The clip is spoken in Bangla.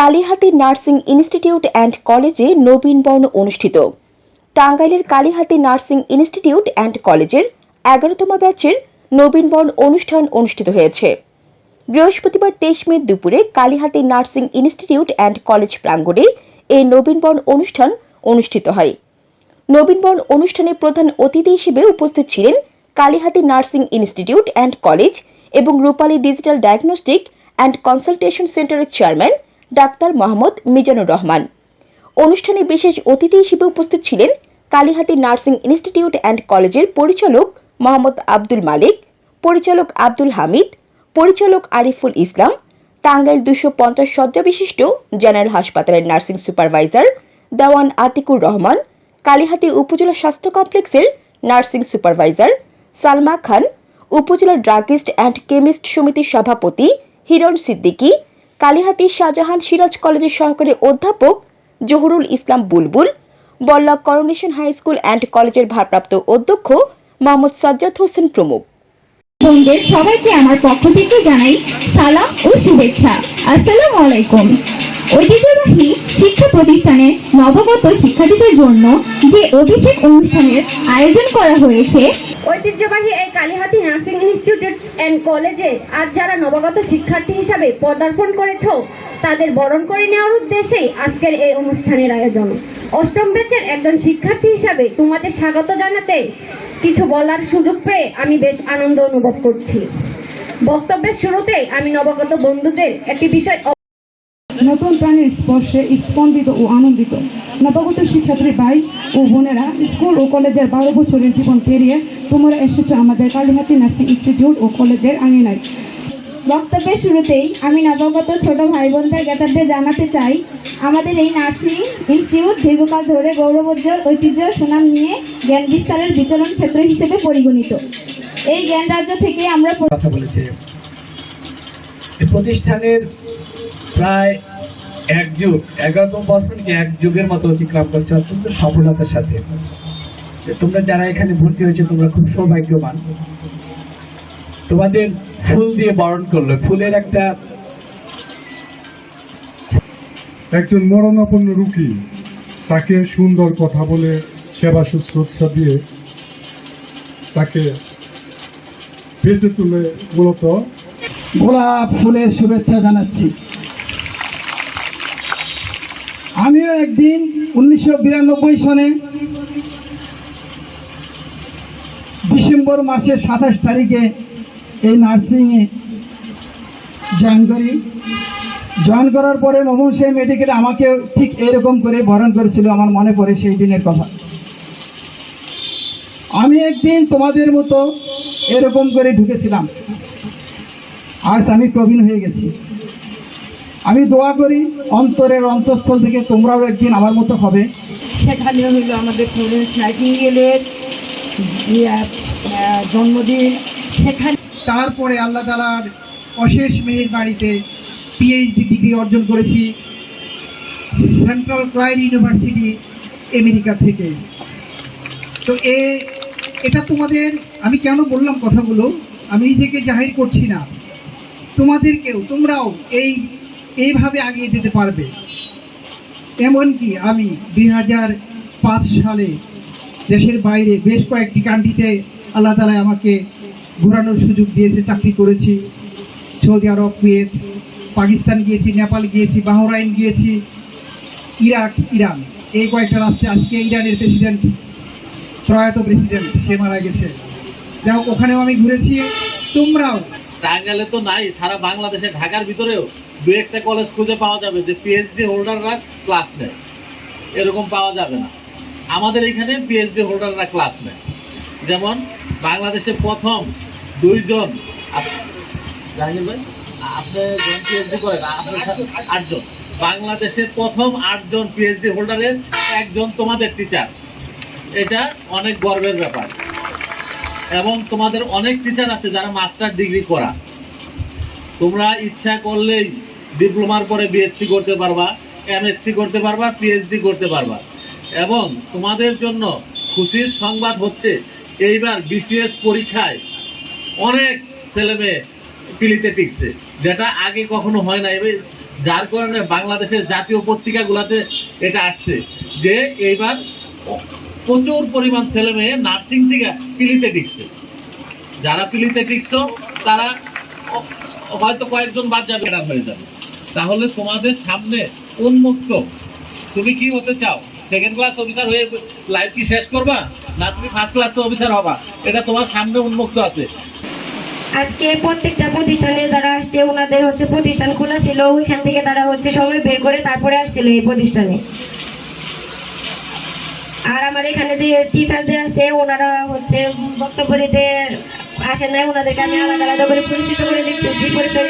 কালীহাতি নার্সিং ইনস্টিটিউট অ্যান্ড কলেজে নবীনবরণ অনুষ্ঠিত। টাঙ্গাইলের কালীহাতি নার্সিং ইনস্টিটিউট অ্যান্ড কলেজের এগারোতম ব্যাচের নবীনবরণ অনুষ্ঠান অনুষ্ঠিত হয়েছে। বৃহস্পতিবার তেইশ মে দুপুরে Kalihati nursing institute and college প্রাঙ্গণে এই নবীনবরণ অনুষ্ঠান অনুষ্ঠিত হয়। নবীনবরণ অনুষ্ঠানে প্রধান অতিথি হিসেবে উপস্থিত ছিলেন Kalihati nursing institute and college এবং Rupali digital diagnostic and consultation সেন্টারের চেয়ারম্যান ডাক্তার মোহাম্মদ মিজানুর রহমান। অনুষ্ঠানে বিশেষ অতিথি হিসেবে উপস্থিত ছিলেন কালীহাতি নার্সিং ইনস্টিটিউট অ্যান্ড কলেজের পরিচালক মোহাম্মদ আব্দুল মালিক, পরিচালক আব্দুল হামিদ, পরিচালক আরিফুল ইসলাম, টাঙ্গাইল দুশো পঞ্চাশ শয্যা বিশিষ্ট জেনারেল হাসপাতালের নার্সিং সুপারভাইজার দেওয়ান আতিকুর রহমান, কালীহাতি উপজেলা স্বাস্থ্য কমপ্লেক্সের নার্সিং সুপারভাইজার সালমা খান, উপজেলা ড্রাগিস্ট অ্যান্ড কেমিস্ট সমিতির সভাপতি হিরণ সিদ্দিকী কালীহাতি শাহজাহান সিরাজ কলেজের সহকারী অধ্যাপক জহুরুল ইসলাম বুলবুল বল্লা করোনেশন হাই স্কুল অ্যান্ড কলেজের ভারপ্রাপ্ত অধ্যক্ষ মোহাম্মদ সাজ্জাদ হোসেন প্রমুখ। বন্ধুদের সবাইকে আমার পক্ষ থেকে জানাই সালাম ও শুভেচ্ছা। আসসালামু আলাইকুম। ঐতিহ্যবাহী প্রতিষ্ঠানে নবগত শিক্ষার্থীদের জন্য যে অভিষেক অনুষ্ঠানের আয়োজন করা হয়েছে, ঐতিহ্যবাহী এই কালীহাতি নার্সিং ইনস্টিটিউট অ্যান্ড কলেজে আজ যারা নবাগত শিক্ষার্থী হিসাবে পদার্পণ করেছ, তাদের বরণ করে নেওয়ার উদ্দেশ্যেই আজকের এই অনুষ্ঠানের আয়োজন। অষ্টম ব্যাচের একজন শিক্ষার্থী হিসাবে তোমাদের স্বাগত জানাতে কিছু বলার সুযোগ পেয়ে আমি বেশ আনন্দ অনুভব করছি। বক্তব্যের শুরুতেই আমি নবাগত বন্ধুদের একটি বিষয় নতুন প্রাণীর স্পর্শে স্পন্দিত ও আনন্দিত। নবাগত শিক্ষার্থী ভাই ও বোনেরা স্কুল ও কলেজের বারো বছরের জীবন পেরিয়ে তোমরা এসেছ আমাদের কালীহাতি নার্সিং ইনস্টিটিউট ও কলেজের আঙিনায়। বক্তব্যের শুরুতেই আমি নবাগত ছোট ভাই বোনদের জ্ঞাতার্থে জানাতে চাই আমাদের এই নার্সিং ইনস্টিটিউট দীর্ঘকাল ধরে গৌরবোজ্জ্বল ঐতিহ্য সুনাম নিয়ে জ্ঞান বিস্তারের বিচরণ ক্ষেত্র হিসেবে পরিগণিত। এই জ্ঞান রাজ্য থেকে আমরা কথা বলেছে। প্রতিষ্ঠানের প্রায় এক যুগ এগারোতম বছরকে এক যুগের মতো অতিক্রম করছে অত্যন্ত সফলতার সাথে। যে তোমরা যারা এখানে ভর্তি হয়েছে তোমরা খুব সৌভাগ্যবান। তোমাদের ফুল দিয়ে বরণ করল। ফুলের একটা একজন মরণাপন্ন রুগী তাকে সুন্দর কথা বলে সেবা শুশ্রূষা দিয়ে তাকে বেঁচে তুলে মূলত গোলাপ ফুলের শুভেচ্ছা জানাচ্ছি। আমিও একদিন উনিশশো বিরানব্বই সনে ডিসেম্বর মাসের সাতাশ তারিখে এই নার্সিংয়ে জয়েন করি। জয়েন করার পরে মোহন সেই মেডিকেলে আমাকে ঠিক এরকম করে বরণ করেছিল আমার মনে পড়ে সেই দিনের কথা। আমি একদিন তোমাদের মতো এরকম করে ঢুকেছিলাম। আজ আমি প্রবীণ হয়ে গেছি। আমি দোয়া করি অন্তরের অন্তঃস্থল থেকে তোমরাও একদিন আমার মতো হবে। সেখানে হইল আমাদের ফ্লোরেন্স নাইটিঙ্গেলের ইয়া, জন্মদিন। সেখানে তারপরে আল্লাহ তালার অশেষ মেয়ের বাড়িতে পিএইচডি ডিগ্রি অর্জন করেছি সেন্ট্রাল ক্লাইড ইউনিভার্সিটি আমেরিকা থেকে। তো এ এটা তোমাদের আমি কেন বললাম কথাগুলো? আমি নিজেকে জাহির করছি না। তোমাদেরকেও তোমরাও এই এইভাবে এগিয়ে যেতে পারবে। এমনকি আমি দুই হাজার পাঁচ সালে দেশের বাইরে বেশ কয়েকটি কান্ট্রিতে আল্লাহ তালা আমাকে ঘোরানোর সুযোগ দিয়েছে, চাকরি করেছি। সৌদি আরব কুয়েত, পাকিস্তান গিয়েছি, নেপাল গিয়েছি, বাহরাইন গিয়েছি, ইরাক, ইরান। এই কয়েকটা রাষ্ট্রে আজকে ইরানের প্রেসিডেন্ট প্রয়াত প্রেসিডেন্ট সে মারা গেছে। যাই ওখানেও আমি ঘুরেছি। তোমরাও টাঙ্গাইলে তো নাই, সারা বাংলাদেশে, ঢাকার ভিতরেও দু একটা কলেজ খুঁজে পাওয়া যাবে যে পিএইচডি হোল্ডাররা ক্লাস নেয়। এরকম পাওয়া যাবে না। আমাদের এখানে পিএইচডি হোল্ডাররা ক্লাস নেয়। যেমন বাংলাদেশে প্রথম দুইজন, আপ- ভাই, আপনি পিএইচডি করেন আপনার আটজন। বাংলাদেশের প্রথম আটজন পিএইচডি হোল্ডারের একজন তোমাদের টিচার এটা অনেক গর্বের ব্যাপার। এবং তোমাদের অনেক টিচার আছে যারা মাস্টার ডিগ্রি করা। তোমরা ইচ্ছা করলেই ডিপ্লোমার পরে বিএসসি করতে পারবা এমএসসি করতে পারবা পিএইচডি করতে পারবা। এবং তোমাদের জন্য খুশির সংবাদ হচ্ছে, এইবার বিসিএস পরীক্ষায় অনেক ছেলেমেয়ে পিলিতে টিকছে, যেটা আগে কখনো হয় না। এবার যার কারণে বাংলাদেশের জাতীয় পত্রিকাগুলোতে এটা আসছে যে এইবার প্রচুর পরিমাণ ছেলে মেয়ে নার্সিং থেকে পিলিতে টিকছে যারা পিলিতে টিকছো তারা হয়তো কয়েকজন বাদ যাবে হয়ে যাবে। তাহলে তোমাদের সামনে উন্মুক্ত। তুমি কি হতে চাও? সেকেন্ড ক্লাস অফিসার হয়ে লাইফ কি শেষ করবা? না তুমি ফার্স্ট ক্লাস অফিসার হবা? এটা তোমার সামনে উন্মুক্ত আছে। আজকে প্রত্যেকটা প্রতিষ্ঠানে যারা আসছে, ওনাদের হচ্ছে প্রতিষ্ঠান খোলা ছিল। ওইখান থেকে তারা হচ্ছে সময় বের করে তারপরে আসছিল এই প্রতিষ্ঠানে। আমার এখানে যে টিচারদের আছে, ওনারা হচ্ছে বক্তব্য দিতে আসেন নাই। ওনাদেরকে আমি আলাদা আলাদা করে পরিচিত করে পরিচয়